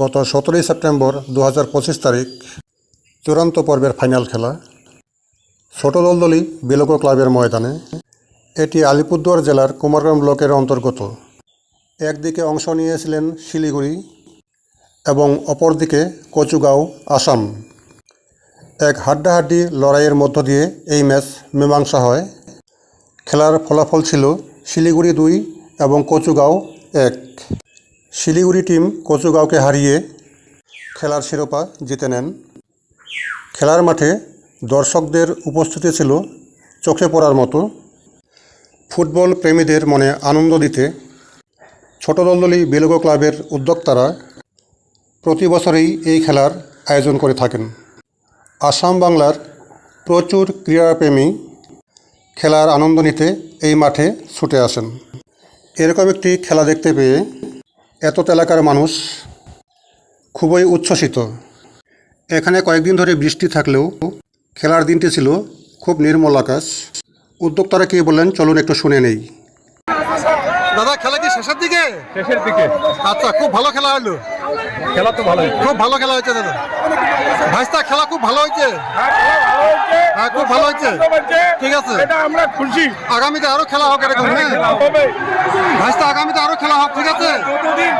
গত সতেরোই সেপ্টেম্বর দু পঁচিশ তারিখ চূড়ান্ত পর্বের ফাইনাল খেলা। ছোট দলদলি বিলোক ক্লাবের ময়দানে, এটি আলিপুরদুয়ার জেলার কুমারগ্রাম ব্লকের অন্তর্গত। একদিকে অংশ নিয়েছিলেন শিলিগুড়ি এবং অপরদিকে কচুগাঁও, আসাম। এক হাড্ডাহাড্ডি লড়াইয়ের মধ্য দিয়ে এই ম্যাচ মীমাংসা হয়। খেলার ফলাফল ছিল শিলিগুড়ি দুই এবং কচুগাঁও এক। শিলিগুড়ি টিম কচুগাঁওকে হারিয়ে খেলার শিরোপা জিতে নেন। খেলার মাঠে দর্শকদের উপস্থিতি ছিল চোখে পড়ার মতো। ফুটবল প্রেমীদের মনে আনন্দ দিতে ছোট দলদলি বেলুগ ক্লাবের উদ্যোক্তারা প্রতি বছরেই এই খেলার আয়োজন করে থাকেন। আসাম বাংলার প্রচুর ক্রীড়াপ্রেমী খেলার আনন্দ নিতে এই মাঠে ছুটে আসেন। এরকম একটি খেলা দেখতে পেয়ে এত এলাকার মানুষ খুবই উচ্ছ্বসিত। এখানে কয়েকদিন ধরে বৃষ্টি থাকলেও খেলার দিনটি ছিল খুব নির্মল আকাশ। উদ্যোক্তারা কি বললেন চলুন একটু শুনে নেই। দাদা খেলা কি শেষের দিকে? শেষের দিকে। আচ্ছা খুব ভালো খেলা হলো। খেলা তো ভালো খুব ভালো খেলা হয়েছে দাদা। ভাইস্তা খেলা খুব ভালো হয়েছে? হ্যাঁ খুব ভালো হয়েছে। ঠিক আছে। এটা আমরা খুশি। আগামীতে আরও খেলা হোক এরকম হ্যাঁ। খেলা হবে। ভাইস্তা আগামীতে আরও খেলা হোক ঠিক আছে কতদিন